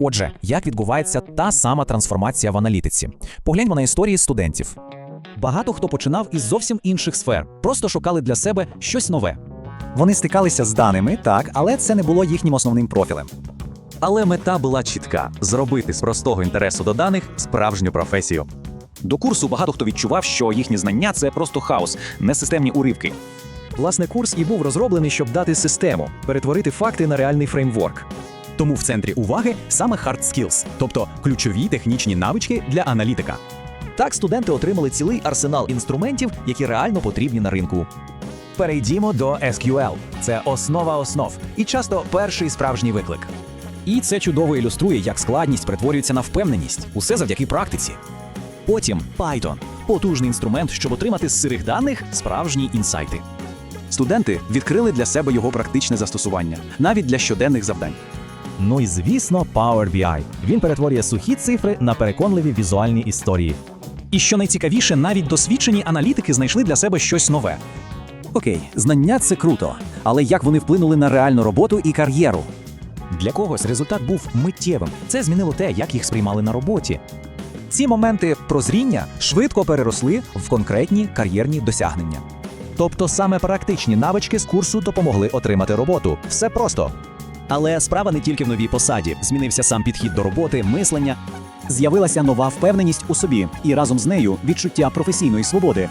Отже, як відбувається та сама трансформація в аналітиці? Погляньмо на історії студентів. Багато хто починав із зовсім інших сфер, просто шукали для себе щось нове. Вони стикалися з даними, так, але це не було їхнім основним профілем. Але мета була чітка зробити з простого інтересу до даних справжню професію. До курсу багато хто відчував, що їхні знання це просто хаос, несистемні уривки. Власне, курс і був розроблений, щоб дати систему, перетворити факти на реальний фреймворк. Тому в центрі уваги саме hard skills, тобто ключові технічні навички для аналітика. Так студенти отримали цілий арсенал інструментів, які реально потрібні на ринку. Перейдімо до SQL. Це основа основ і часто перший справжній виклик. І це чудово ілюструє, як складність перетворюється на впевненість. Усе завдяки практиці. Потім Python потужний інструмент, щоб отримати з сирих даних справжні інсайти. Студенти відкрили для себе його практичне застосування, навіть для щоденних завдань. Ну і звісно, Power BI. Він перетворює сухі цифри на переконливі візуальні історії. І що найцікавіше, навіть досвідчені аналітики знайшли для себе щось нове. Окей, знання це круто, але як вони вплинули на реальну роботу і кар'єру? Для когось результат був миттєвим. Це змінило те, як їх сприймали на роботі. Ці моменти прозріння швидко переросли в конкретні кар'єрні досягнення. Тобто саме практичні навички з курсу допомогли отримати роботу. Все просто. Але справа не тільки в новій посаді. Змінився сам підхід до роботи, мислення. З'явилася нова впевненість у собі, і разом з нею відчуття професійної свободи.